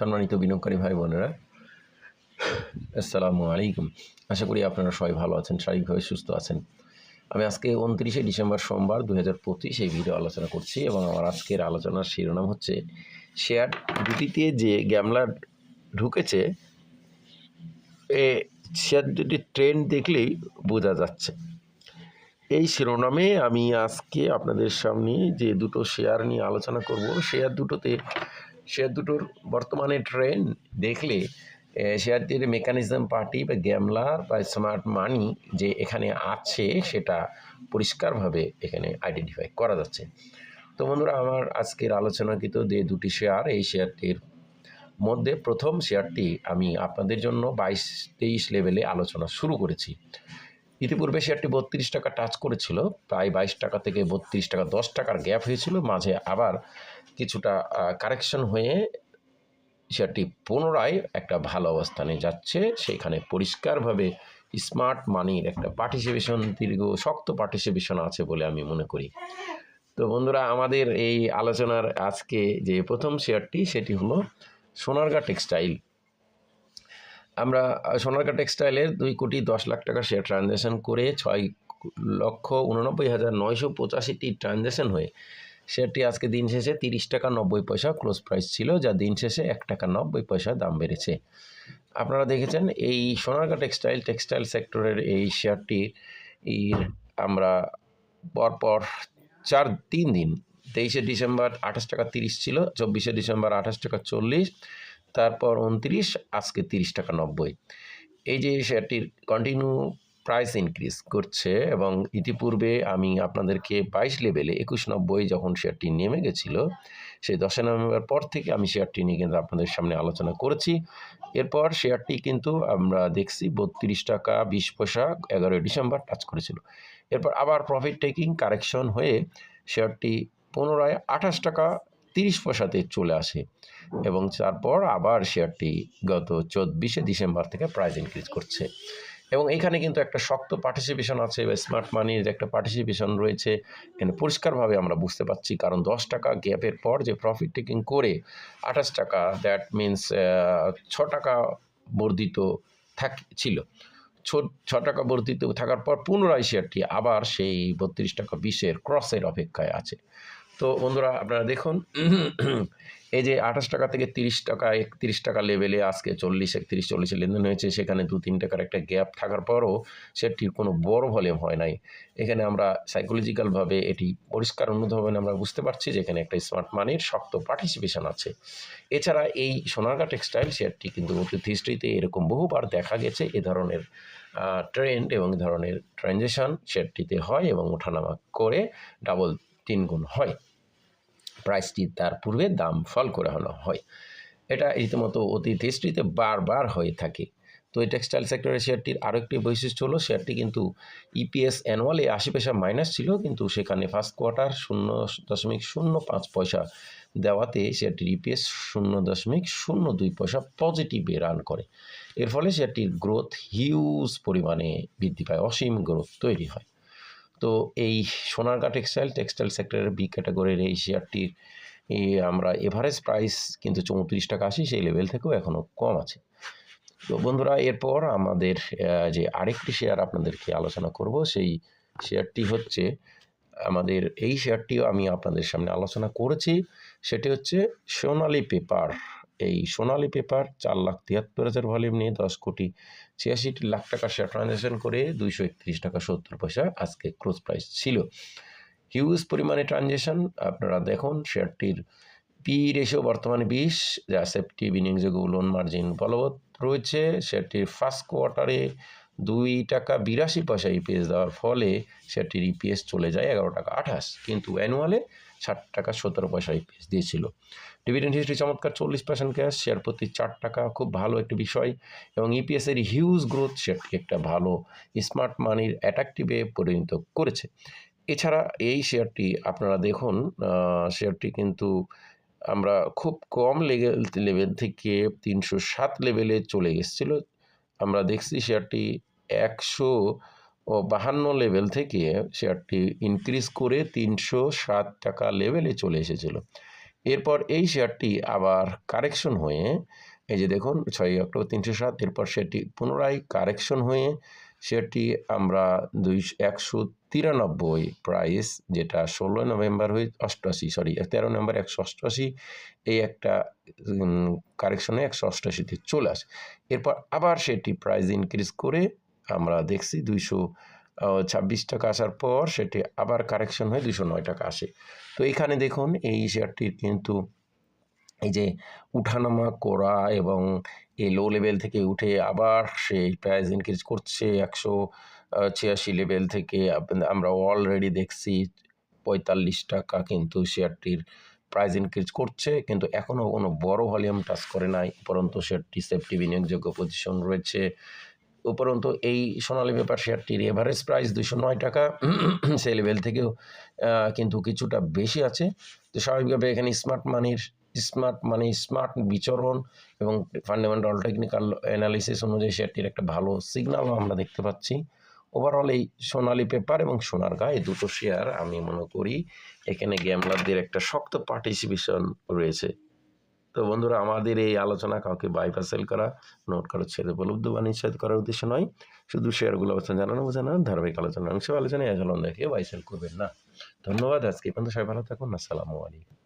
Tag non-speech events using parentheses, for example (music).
সম্মানিত বিনিয়োগকারী ভাই বোনেরা, আসসালামু আলাইকুম। আশা করি আপনারা সবাই ভালো আছেন, শারীরিকভাবে সুস্থ আছেন। আমি আজকে উনত্রিশে ডিসেম্বর সোমবার দু হাজার পঁচিশ এই ভিডিও আলোচনা করছি এবং আমার আজকের আলোচনার শিরোনাম হচ্ছে, শেয়ার দুটিতে যে গ্যামলা ঢুকেছে, এ শেয়ার দুটির ট্রেন্ড দেখলেই বোঝা যাচ্ছে। এই শিরোনামে আমি আজকে আপনাদের সামনে যে দুটো শেয়ার নিয়ে আলোচনা করব, শেয়ার দুটোতে শেয়ার দুটোর বর্তমানে ট্রেন্ড দেখলে শেয়ারটির মেকানিজম পার্টি বা গ্যামলার বা স্মার্ট মানি যে এখানে আছে, সেটা পরিষ্কারভাবে এখানে আইডেন্টিফাই করা যাচ্ছে। তো বন্ধুরা, আমার আজকের আলোচনাকৃত যে দুটি শেয়ার এই শেয়ারটির মধ্যে প্রথম শেয়ারটি আমি আপনাদের জন্য বাইশ তেইশ লেভেলে আলোচনা শুরু করেছি। ইতিপূর্বে শেয়ারটি বত্রিশ টাকা টাচ করেছিল, প্রায় বাইশ টাকা থেকে বত্রিশ টাকা, দশ টাকার গ্যাপ হয়েছিল। মাঝে আবার কিছুটা কারেকশন হয়ে শেয়ারটি পুনরায় একটা ভালো অবস্থানে যাচ্ছে। সেখানে পরিষ্কারভাবে স্মার্ট মানির একটা পার্টিসিপেশন দীর্ঘ শক্ত পার্টিসিপেশন আছে বলে আমি মনে করি। তো বন্ধুরা, আমাদের এই আলোচনার আজকে যে প্রথম শেয়ারটি সেটি হলো সোনারগা টেক্সটাইল আমরা সোনারকা টেক্সটাইলের দুই কোটি দশ লাখ টাকা শেয়ার ট্রানজ্যাকশন করে ছয় লক্ষ উননব্বই হাজার নয়শো পঁচাশিটি ট্রানজ্যাকশন হয়ে শেয়ারটি আজকে দিন শেষে তিরিশ টাকা নব্বই পয়সা ক্লোজ প্রাইস ছিল, যা দিন শেষে এক টাকা নব্বই পয়সা দাম বেড়েছে। আপনারা দেখেছেন এই সোনারগা টেক্সটাইল টেক্সটাইল সেক্টরের এই শেয়ারটির আমরা পরপর চার, তিন দিন, তেইশে ডিসেম্বর আঠাশ টাকা তিরিশ ছিল, চব্বিশে ডিসেম্বর আঠাশ টাকা চল্লিশ তারপর উনত্রিশ, আজকে তিরিশ টাকা নব্বই। এই যে শেয়ারটির কন্টিনিউ প্রাইস ইনক্রিজ করছে এবং ইতিপূর্বে আমি আপনাদেরকে বাইশ লেভেলে একুশ নব্বই যখন শেয়ারটি নেমে গেছিল, সেই দশই নভেম্বর পর থেকে আমি শেয়ারটি নিয়ে কিন্তু আপনাদের সামনে আলোচনা করেছি। এরপর শেয়ারটি কিন্তু আমরা দেখছি বত্রিশ টাকা বিশ পয়সা এগারোই ডিসেম্বর টাচ করেছিল। এরপর আবার প্রফিট টেকিং কারেকশন হয়ে শেয়ারটি পুনরায় আঠাশ টাকা তিরিশ পয়সাতে চলে আসে এবং তারপর আবার শেয়ারটি গত চব্বিশে ডিসেম্বর থেকে প্রাইস ইনক্রিজ করছে। এবং এখানে কিন্তু একটা শক্ত পার্টিসিপেশন আছে বা স্মার্ট মানির একটা পার্টিসিপেশন রয়েছে। এখানে পরিষ্কারভাবে আমরা বুঝতে পারছি কারণ দশ টাকা গ্যাপের পর যে প্রফিট টেকিং করে আঠাশ টাকা দ্যাট মিন্স ছ টাকা বর্ধিত থাক, ছিল। ছ টাকা বর্ধিত থাকার পর পুনরায় শেয়ারটি আবার সেই বত্রিশ টাকা বিশের ক্রসের অপেক্ষায় আছে। তো বন্ধুরা আপনারা দেখুন (clears throat) এই যে আঠাশ টাকা থেকে তিরিশ টাকা একত্রিশ টাকা লেভেলে আজকে চল্লিশ একত্রিশ চল্লিশে লেনদেন হয়েছে সেখানে দু তিন টাকার একটা গ্যাপ থাকার পরও সেটির কোনো বড় ভলিউম হয় নাই। এখানে আমরা সাইকোলজিক্যালভাবে এটি পরিষ্কার অনুধাবনে আমরা বুঝতে পারছি যে এখানে একটা স্মার্ট মানির শক্ত পার্টিসিপেশন আছে। এছাড়া এই সোনারগা টেক্সটাইল শেয়ারটি কিন্তু অতীত হিস্ট্রিতে এরকম বহুবার দেখা গেছে এ ধরনের ট্রেন্ড এবং এ ধরনের ট্রানজেকশন শেয়ারটিতে হয় এবং ওঠানামা করে ডাবল তিন গুণ হয়। প্রাইসটি তার পূর্বে দাম ফল করানো হয়। এটা রীতিমতো অতীত হিস্ট্রিতে বারবার হয়ে থাকে। তো এই টেক্সটাইল সেক্টরের শেয়ারটির আরও একটি বৈশিষ্ট্য হলো শেয়ারটি কিন্তু ইপিএস অ্যানুয়ালে আশি পয়সা মাইনাস ছিল, কিন্তু সেখানে ফার্স্ট কোয়ার্টার শূন্য দশমিক শূন্য পাঁচ পয়সা দেওয়াতে শেয়ারটির ইপিএস শূন্য দশমিক শূন্য দুই পয়সা পজিটিভে রান করে। এর ফলে শেয়ারটির গ্রোথ হিউজ পরিমাণে বৃদ্ধি পায়, অসীম গ্রোথ তৈরি হয়। তো এই সোনারগা টেক্সটাইল টেক্সটাইল সেক্টরের বি ক্যাটাগরির এই শেয়ারটির আমরা এভারেজ প্রাইস কিন্তু চৌত্রিশ টাকা আশি, সেই লেভেল থেকেও এখনও কম আছে। তো বন্ধুরা, এরপর আমাদের যে আরেকটি শেয়ার আপনাদেরকে আলোচনা করব, সেই শেয়ারটি হচ্ছে, আমাদের এই শেয়ারটিও আমি আপনাদের সামনে আলোচনা করেছি, সেটি হচ্ছে সোনালি পেপার এই সোনালি পেপার চার লাখ তিয়াত্তর হাজার ভলিউম নিয়ে দশ কোটি ছিয়াশি লাখ টাকা শেয়ার ট্রানজ্যাকশন করে দুইশো একত্রিশ টাকা সত্তর পয়সা আজকে ক্রোজ প্রাইস ছিল। হিউজ পরিমাণে ট্রানজ্যাকশন আপনারা দেখুন শেয়ারটির পি রেশিও বর্তমানে বিশ, যা সেফটি বিনিয়োগযোগ্য লোন মার্জিন বলবৎ রয়েছে। শেয়ারটির ফার্স্ট কোয়ার্টারে দুই টাকা বিরাশি পয়সা ইপিএস দেওয়ার ফলে শেয়ারটির ইপিএস চলে যায় এগারো টাকা আঠাশ, কিন্তু অ্যানুয়ালে ষাট টাকা সতেরো পয়সা ইপিএস দিয়েছিল। ডিভিডেন্ড হিস্ট্রি চমৎকার, চল্লিশ পার্সেন্ট ক্যাশ শেয়ার প্রতি চার টাকা, খুব ভালো একটি বিষয় এবং ইপিএসের হিউজ গ্রোথ শেয়ারটি একটা ভালো স্মার্ট মানির অ্যাট্রাকটিভে পরিণত করেছে। এছাড়া এই শেয়ারটি আপনারা দেখুন শেয়ারটি কিন্তু আমরা খুব কম লেভেল লেভেল থেকে তিনশো সাত লেভেলে চলে এসেছিল। আমরা দেখছি শেয়ারটি একশো ও বাহান্ন লেভেল থেকে শেয়ারটি ইনক্রিজ করে তিনশো সাত টাকা লেভেলে চলে এসেছিল। এরপর এই শেয়ারটি আবার কারেকশন হয়ে, এই যে দেখুন ছয়ই অক্টোবর তিনশো সাত, এরপর সেটি পুনরায় কারেকশন হয়ে, শেয়ারটি আমরা দুই, একশো তিরানব্বই প্রাইস যেটা ষোলোই নভেম্বর হয়ে অষ্টআশি সরি তেরো নভেম্বর একশো অষ্টআশি, এই একটা কারেকশনে একশো অষ্টআশিতে চলে আসে। এরপর আবার সেটি প্রাইস ইনক্রিজ করে আমরা দেখছি দুইশো ছাব্বিশ টাকা আসার পর সেটি আবার কারেকশন হয়ে দুশো নয় টাকা আসে। তো এখানে দেখুন এই শেয়ারটির কিন্তু এই যে উঠানামা করা এবং এই লো লেভেল থেকে উঠে আবার সেই প্রাইস ইনক্রিজ করছে একশো ছিয়াশি লেভেল থেকে। আমরা অলরেডি দেখছি পঁয়তাল্লিশ টাকা কিন্তু শেয়ারটির প্রাইস ইনক্রিজ করছে, কিন্তু এখনও কোনো বড় ভলিউম টাচ করে নাই উপরন্তু শেয়ারটি সেফটি বিনিয়োগযোগ্য পজিশন রয়েছে। উপরন্তু এই সোনালী পেপার শেয়ারটির এভারেজ প্রাইস দুশো নয় টাকা। সেই লেভেল থেকেও কিন্তু কিছুটা বেশি আছে। তো স্বাভাবিকভাবে এখানে স্মার্ট মানির স্মার্ট মানি স্মার্ট বিচরণ এবং ফান্ডামেন্টাল টেকনিক্যাল অ্যানালিসিস অনুযায়ী শেয়ারটির একটা ভালো সিগন্যালও আমরা দেখতে পাচ্ছি। ওভারঅল এই সোনালী পেপার এবং সোনারগা এই দুটো শেয়ার আমি মনে করি, এখানে গ্যামলারদের একটা শক্ত পার্টিসিপেশন রয়েছে। তো বন্ধুরা, আমাদের এই আলোচনা কাউকে বাইপাস সেল করা নোট করার ছেড়ে উপলব্ধ বা নিশ্চিত করার উদ্দেশ্য নয়। শুধু শেয়ারগুলো অবস্থান জানানো, বোঝানো, ধারাবাহিক আলোচনা অংশ আলোচনায় আচরণ দেখে বাই সেল করবেন না। ধন্যবাদ, আজকে পর্যন্ত সবাই ভালো থাকুন, আসসালামু আলাইকুম।